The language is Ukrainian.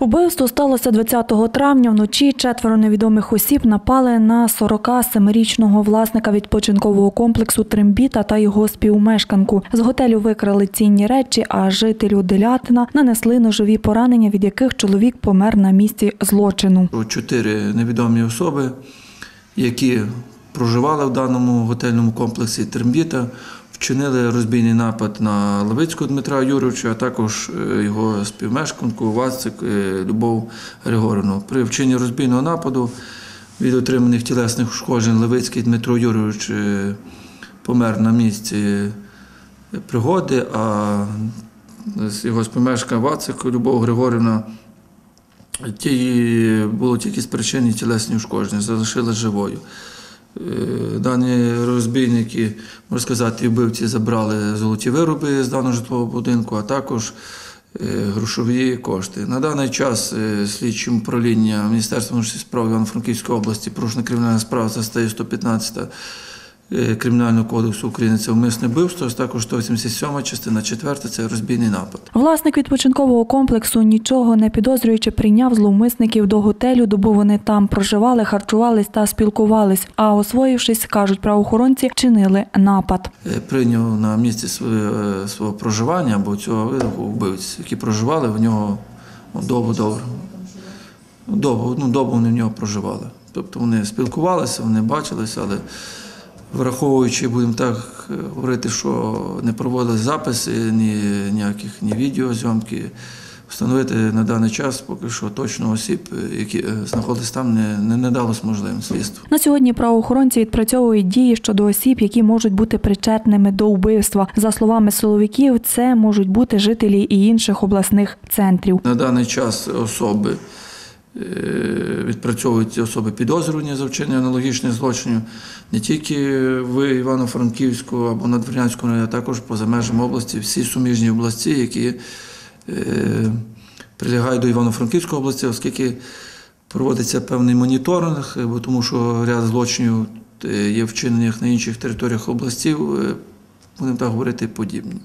Убивство сталося 20 травня. Вночі четверо невідомих осіб напали на 47-річного власника відпочинкового комплексу Трембіта та його співмешканку. З готелю викрали цінні речі, а жителю Делятина нанесли ножові поранення, від яких чоловік помер на місці злочину. Чотири невідомі особи, які проживали в даному готельному комплексі Термбіта, вчинили розбійний напад на Левицького Дмитра Юровича, а також е, його співмешканку Вацик е, Любов Григорівну. При вчиненні розбійного нападу від отриманих тілесних ушкоджень Левицький Дмитро Юрович е, помер на місці пригоди, а його співмешка Вацик Любов Григорівна Ті було тільки спричинені тілесні ушкодження, залишилась живою. Е, Дані розбійники, можна сказати, вбивці забрали золоті вироби з даного житлового будинку, а також е, грошові кошти. На даний час е, слідчим управління Міністерства внутрішніх справ Івано-Франківської області порушена кримінальна справа за статтею 115 е, Кримінального кодексу України це вмисне вбивство, також 187 частина 4 це розбійний напад. Власник відпочинкового комплексу, нічого не підозрюючи, прийняв зловмисників до готелю, доби вони там проживали, харчувались та спілкувались. А освоївшись, кажуть правоохоронці, чинили напад. Е, прийняв на місці своє, е, свого проживання або цього видаху вбивць, які проживали в нього ну, добу добре. Добу, одну добу вони в нього проживали. Тобто вони спілкувалися, вони бачилися, але враховуючи, будемо так е, говорити, що не проводили записи, ні, ніяких ні відеозйомки, встановити на даний час поки що точно осіб, які е, знаходились там, не, не, не далось можливим слідству. На сьогодні правоохоронці відпрацьовують дії щодо осіб, які можуть бути причетними до вбивства. За словами силовиків, це можуть бути жителі і інших обласних центрів. На даний час особи відпрацьовують особи підозрювані за вчинення аналогічних злочинів не тільки в Івано-Франківську або Надвірнянському, а також поза межами області, всі суміжні області, які е, прилягають до Івано-Франківської області, оскільки проводиться певний моніторинг, е, бо тому що ряд злочинів е, є вчинених на інших територіях областів, будемо так говорити, подібні.